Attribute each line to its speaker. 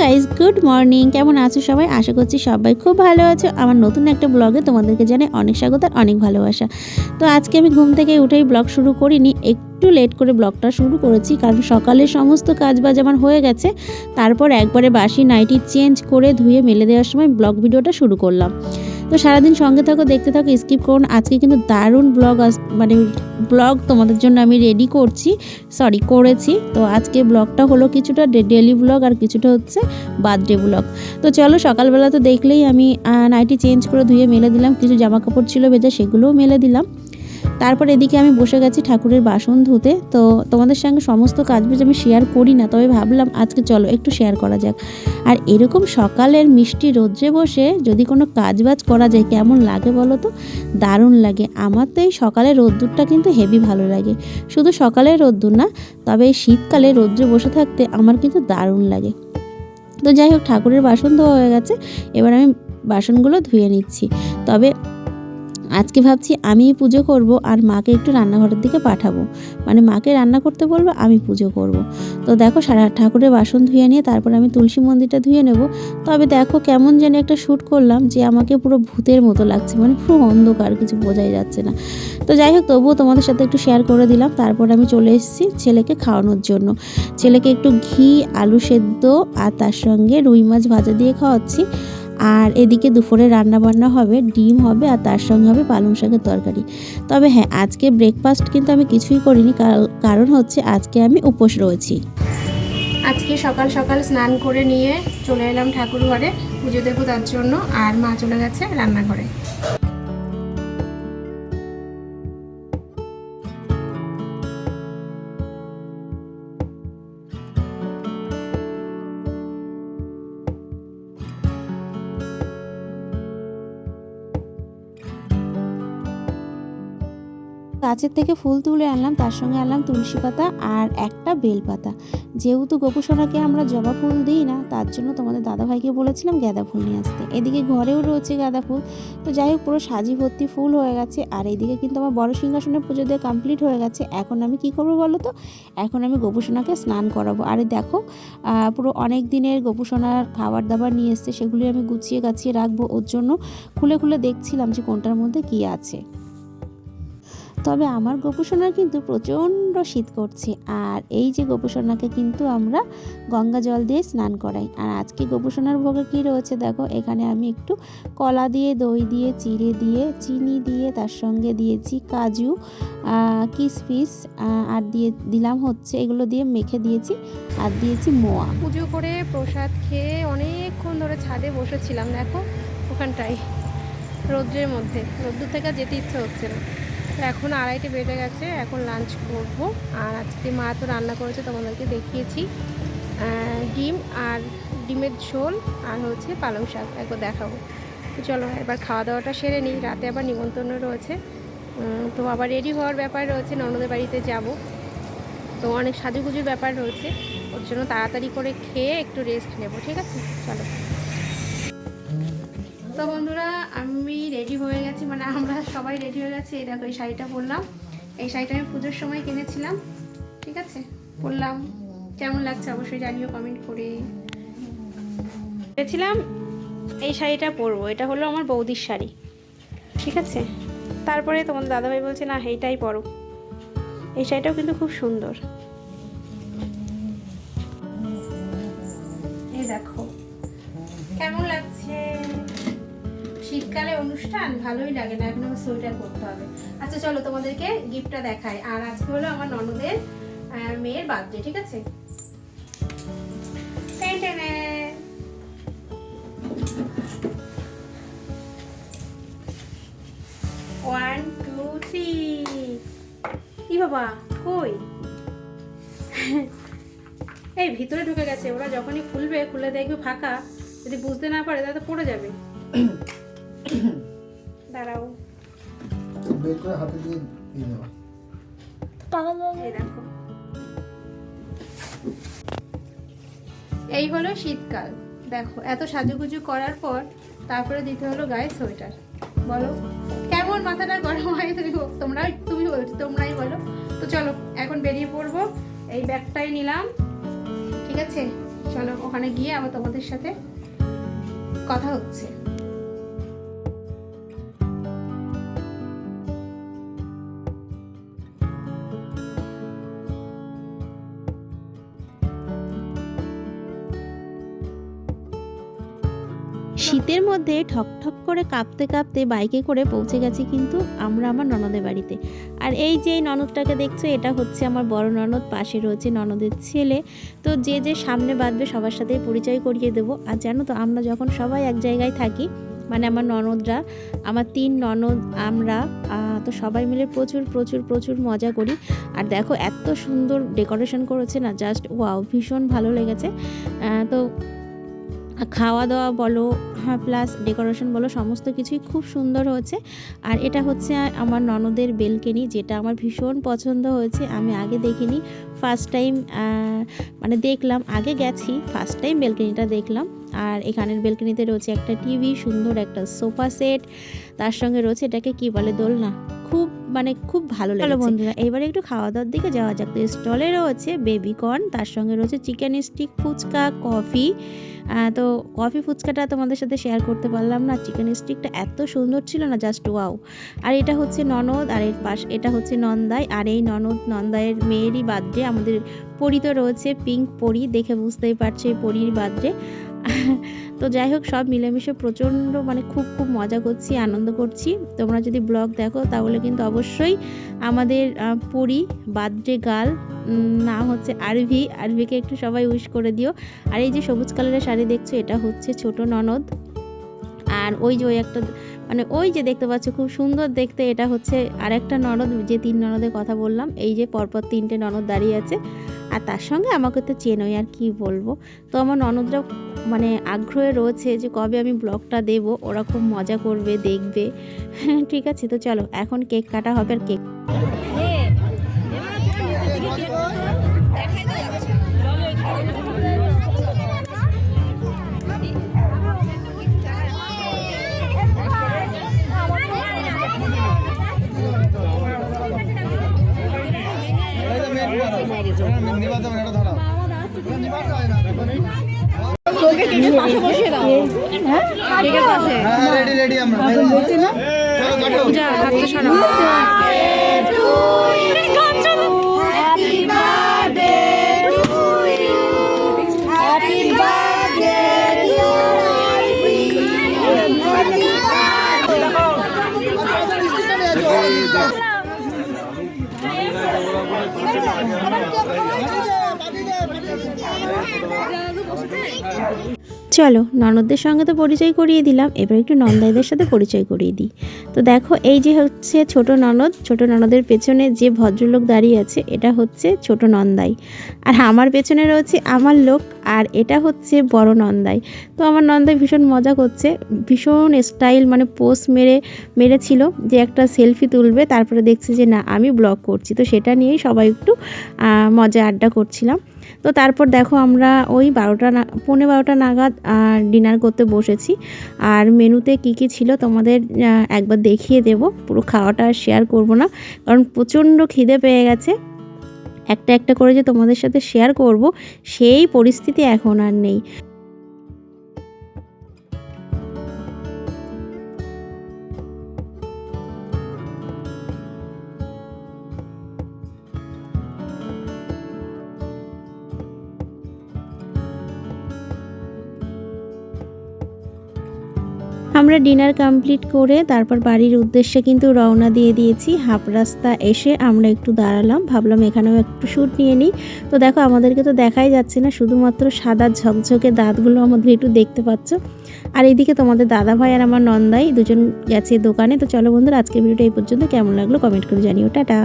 Speaker 1: Guys good morning কেমন আছো সবাই? আশা করছি সবাই খুব ভালো আছো। আমার নতুন একটা ব্লগে তোমাদেরকে জানাই অনেক স্বাগত আর অনেক ভালোবাসা। তো আজকে আমি ঘুম থেকে উঠেই ব্লগ শুরু করিনি, একটু লেট করে ব্লগটা শুরু করেছি, কারণ সকালে সমস্ত কাজ বাজ আমার হয়ে গেছে। তারপর একবারে বাসি নাইটি চেঞ্জ করে ধুয়ে মেলে দেওয়ার সময় ব্লগ ভিডিওটা শুরু করলাম। তো সারাদিন সঙ্গে থাকো, দেখতে থাকো স্কিপ করুন আজকে কিন্তু দারুণ ব্লগ মানে ব্লগ তোমাদের জন্য আমি রেডি করছি সরি করেছি। তো আজকে ব্লগটা হলো কিছুটা ডেলি ব্লগ আর কিছুটা হচ্ছে বার্থডে ব্লগ তো চলো সকালবেলা তো দেখলেই আমি নাইটি চেঞ্জ করে ধুয়ে মেলে দিলাম। কিছু জামা কাপড় ছিল ভেজা, সেগুলোও মেলে দিলাম। তারপর এদিকে আমি বসে গেছি ঠাকুরের বাসন ধুতে। তো তোমাদের সঙ্গে সমস্ত কাজ বাজ আমি শেয়ার করি না, তবে ভাবলাম আজকে চলো একটু শেয়ার করা যাক। আর এরকম সকালের মিষ্টি রোদ্রে বসে যদি কোনো কাজ বাজ করা যায়, কেমন লাগে বলো তো? দারুণ লাগে। আমার তো এই সকালের রোদ্দুরটা কিন্তু হেভি ভালো লাগে। শুধু সকালের রোদ্দুর না, তবে এই শীতকালে রোদ্রে বসে থাকতে আমার কিন্তু দারুণ লাগে। তো যাই হোক, ঠাকুরের বাসন ধোয়া হয়ে গেছে। এবার আমি বাসনগুলো ধুয়ে নিচ্ছি। তবে আজকে ভাবছি আমি পুজো করব আর মাকে একটু রান্নাঘরের দিকে পাঠাবো। মানে মাকে রান্না করতে বলব, আমি পুজো করব। তো দেখো সারা ঠাকুরের বাসন ধুয়ে নিয়ে তারপর আমি তুলসী মন্দিরটা ধুয়ে নেব। তবে দেখো কেমন যেন একটা শ্যুট করলাম যে আমাকে পুরো ভূতের মতো লাগছে মানে পুরো অন্ধকার, কিছু বোঝাই যাচ্ছে না। তো যাই হোক, তবুও তোমাদের সাথে একটু শেয়ার করে দিলাম। তারপর আমি চলে এসেছি ছেলেকে খাওয়ানোর জন্য। ছেলেকে একটু ঘি, আলু সেদ্ধ আর তার সঙ্গে রুই মাছ ভাজা দিয়ে খাওয়াচ্ছি। আর এদিকে দুপুরে রান্না বান্না হবে, ডিম হবে আর তার সঙ্গে হবে পালং শাকের তরকারি। তবে হ্যাঁ আজকে ব্রেকফাস্ট কিন্তু আমি কিছুই করিনি, কার- কারণ হচ্ছে আজকে আমি উপোস রয়েছি।
Speaker 2: আজকে সকাল সকাল স্নান করে নিয়ে চলে এলাম ঠাকুর ঘরে পুজো দেবো তার জন্য, আর মা চলে গেছে রান্নাঘরে।
Speaker 1: গাছের থেকে ফুল তুলে আনলাম, তার সঙ্গে আনলাম তুলসী পাতা আর একটা বেল পাতা। যেহেতু গোপুসোনাকে আমরা জবা ফুল দিই না, তার জন্য তোমাদের দাদাভাইকে বলেছিলাম গাঁদা ফুল নিয়ে আসতে। এদিকে ঘরেও রয়েছে গাঁদা ফুল। তো যাই হোক, পুরো সাজি ভর্তি ফুল হয়ে গেছে। আর এইদিকে কিন্তু আমার বড় সিংহাসনে পুজো দিয়ে কমপ্লিট হয়ে গেছে। এখন আমি কি করব বলো তো? এখন আমি গোপুসোনাকে স্নান করাবো। আরে দেখো পুরো অনেক দিনের গোপুসোনার খাবার দাবার নিয়ে এসছে সেগুলি আমি গুছিয়ে গাছিয়ে রাখব। ওর জন্য খুলে খুলে দেখছিলাম যে কোনটার মধ্যে কী আছে। তবে আমার গোপুসোনার কিন্তু প্রচণ্ড শীত করছে। আর এই যে গোপুসোনাকে কিন্তু আমরা গঙ্গা জল দিয়ে স্নান করাই। আর আজকে গোপুসোনার ভোগে কী রয়েছে দেখো এখানে আমি একটু কলা দিয়ে দই দিয়ে চিড়ে দিয়ে চিনি দিয়ে তার সঙ্গে দিয়েছি কাজু আহ, আর দিয়ে দিলাম হচ্ছে এগুলো দিয়ে মেখে দিয়েছি আর দিয়েছি মোয়া।
Speaker 2: পুজো করে প্রসাদ খেয়ে অনেকক্ষণ ধরে ছাদে বসেছিলাম দেখো ওখানটায় রৌদ্রের মধ্যে। রৌদ্র থেকে যেতে ইচ্ছে হচ্ছে না। এখন আড়াইটে বেজে গেছে, এখন লাঞ্চ করব। আর আজকে মা তো রান্না করেছে তোমাদেরকে দেখিয়েছি। ডিম আর ডিমের ঝোল আর হচ্ছে পালং শাক। একবার দেখাবো। চলো, এবার খাওয়া দাওয়াটা সেরে নিই। রাতে আবার নিমন্ত্রণ রয়েছে। তো আবার রেডি হওয়ার ব্যাপার রয়েছে, ননদের বাড়িতে যাব। তো অনেক সাজুগুজুর ব্যাপার রয়েছে। ওর জন্য তাড়াতাড়ি করে খেয়ে একটু রেস্ট নেব, ঠিক আছে? চলো। তো বন্ধুরা, আমি রেডি হয়ে গেছি মানে আমরা সবাই রেডি হয়ে গেছি। এই দেখো, এই শাড়িটা পরলাম। এই শাড়িটা আমি পুজোর সময় কিনেছিলাম, ঠিক আছে? পরলাম। কেমন লাগছে অবশ্যই জানিও কমেন্ট করে। ভেবেছিলাম এই শাড়িটা পরবো। এটা হলো আমার বৌদির শাড়ি, ঠিক আছে? তারপরে তোমার দাদাভাই বলছে, না, এইটাই পরো। এই শাড়িটাও কিন্তু খুব সুন্দর। এই দেখো, কেমন লাগছে? শীতকালে অনুষ্ঠান, ভালোই লাগে। না এখন আমার সোয়েটার করতে হবে। আচ্ছা চলো তোমাদেরকে গিফটটা দেখাই। আর আজকে হলো আমার ননদের মেয়ের বার্থডে ঠিক আছে। ওয়ান টু থ্রি বাবা, কই? এই, ভিতরে ঢুকে গেছে। ওরা যখনই খুলবে, খুলে দেখবে ফাঁকা। যদি বুঝতে না পারে, তাহলে পড়ে যাবে। দাঁড়াও।
Speaker 3: বের করে হাতে দিয়ে দিয়ে
Speaker 2: এই দেখো। এই হলো শীতকাল। দেখো এত সাজুগুজু করার পর তারপরে দিতে হলো গায়ে সোয়েটার। বলো কেমন মাথাটা গরম হয় তুমি তোমরা তুমি বলছো তোমরাই বলো। তো চলো এখন বেরিয়ে পড়ব। এই ব্যাগটাই নিলাম। ঠিক আছে? চলো ওখানে গিয়ে আবার তোমাদের সাথে কথা হচ্ছে।
Speaker 1: শীতের মধ্যে ঠক ঠক করে কাঁপতে কাঁপতে বাইকে করে পৌঁছে গেছি কিন্তু আমরা আমার ননদের বাড়িতে। আর এই যে ননদটাকে দেখছ, এটা হচ্ছে আমার বড় ননদ, পাশে রয়েছে ননদের ছেলে। তো যে যে সামনে বাঁধবে সবার সাথে পরিচয় করিয়ে দেবো। আর জানো তো, আমরা যখন সবাই এক জায়গায় থাকি মানে আমার ননদরা, আমার তিন ননদ, আমরা তো সবাই মিলে প্রচুর প্রচুর প্রচুর মজা করি। আর দেখো, এত সুন্দর ডেকোরেশন করেছে না, জাস্ট ওয়াও, ভীষণ ভালো লেগেছে। তো খাওয়া দাওয়া বলো হ্যাঁ প্লাস ডেকোরেশন বলো, সমস্ত কিছুই খুব সুন্দর হয়েছে। আর এটা হচ্ছে আমার ননদের বেলকেনি, যেটা আমার ভীষণ পছন্দ হয়েছে। আমি আগে দেখিনি ফার্স্ট টাইম মানে দেখলাম, আগে গেছি ফার্স্ট টাইম বেলকেনিটা দেখলাম। আর এখানের বেলকনিতে রয়েছে একটা টিভি সুন্দর একটা সোফা সেট তার সঙ্গে রয়েছে এটাকে কি বলে, দোলনা? খুব মানে খুব ভালো লাগে বন্ধুরা এবারে একটু খাওয়া দাওয়ার দিকে যাওয়া যাক। তো স্টলে রয়েছে বেবি কর্ন তার সঙ্গে রয়েছে চিকেন স্টিক ফুচকা কফি তো কফি ফুচকাটা তোমাদের সাথে শেয়ার করতে পারলাম না। চিকেন স্টিকটা এত সুন্দর ছিল না জাস্ট ওয়াও আর এটা হচ্ছে ননদ আর এর পাশ এটা হচ্ছে নন্দাই। আর এই ননদ নন্দায়ের মেয়েরই বার্থডে আমাদের পরি তো রয়েছে পিঙ্ক পরি দেখে বুঝতেই পারছে পরির বার্থডে তো যাই হোক সব মিলেমিশে প্রচণ্ড মানে খুব খুব মজা করছি, আনন্দ করছি। তোমরা যদি ব্লগ দেখো, তাহলে কিন্তু অবশ্যই আমাদের পরি বার্থডে গার্ল নাম হচ্ছে আরভি। আরভিকে একটু সবাই উইশ করে দিও। আর এই যে সবুজ কালারের শাড়ি দেখছ, এটা হচ্ছে ছোট ননদ। আর ওই যে, ওই একটা মানে ওই যে দেখতে পাচ্ছ, খুব সুন্দর দেখতে, এটা হচ্ছে আরেকটা ননদ, যে তিন ননদের কথা বললাম। এই যে পরপর তিনটে ননদ দাঁড়িয়ে আছে। আর তার সঙ্গে আমাকে তো চেনোই, আর কি বলব। তো আমার ননদরা মানে আগ্রহে রয়েছে যে কবে আমি ব্লগটা দেব, ওরা খুব মজা করবে, দেখবে। ঠিক আছে, তো চলো, এখন কেক কাটা হবে আর কেক
Speaker 3: নিবাতে হবে এটা ধরা নিবাতে হয়? না হ্যাঁ রেডি রেডি আমরা। চলো কাটো।
Speaker 2: পূজা হাতটা সরাও।
Speaker 1: চলো, ননদদের সঙ্গে তো পরিচয় করিয়ে দিলাম, এবার একটু নন্দাইদের সাথে পরিচয় করিয়ে দিই। তো দেখো, এই যে হচ্ছে ছোট ননদ, ছোট ননদের পেছনে যে ভদ্রলোক দাঁড়িয়ে আছে, এটা হচ্ছে ছোট নন্দাই। আর আমার পেছনে রয়েছে আমার লোক, আর এটা হচ্ছে বড় নন্দাই। তো আমার নন্দাই ভীষণ মজা করছে, ভীষণ স্টাইল মানে পোস্ট মেরে, মেরেছিল যে একটা সেলফি তুলবে, তারপরে দেখছে যে না, আমি ব্লগ করছি। তো সেটা নিয়েই সবাই একটু মজা আড্ডা করছিলাম। তো তারপর দেখো আমরা ওই বারোটা না, পৌনে বারোটা নাগাদ ডিনার করতে বসেছি। আর মেনুতে কি কি ছিল তোমাদের একবার দেখিয়ে দেব। পুরো খাওয়াটা শেয়ার করব না, কারণ প্রচণ্ড খিদে পেয়ে গেছে। একটা একটা করে যে তোমাদের সাথে শেয়ার করব, সেই পরিস্থিতি এখন আর নেই। আমরা ডিনার কমপ্লিট করে তারপর বাড়ির উদ্দেশ্যে কিন্তু রওনা দিয়ে দিয়েছি। হাফ রাস্তা এসে আমরা একটু দাঁড়ালাম, ভাবলাম এখানেও একটু শ্যুট নিয়ে নিই। তো দেখো, আমাদেরকে তো দেখাই যাচ্ছে না, শুধুমাত্র সাদা ঝকঝকে দাঁতগুলো আমাদের একটু দেখতে পাচ্ছ। আর এইদিকে তোমাদের দাদা ভাই আর আমার নন্দাই দুজন গেছে দোকানে। তো চলো বন্ধুরা আজকে ভিডিওটা এই পর্যন্ত। কেমন লাগল কমেন্ট করে জানিও। টাটা।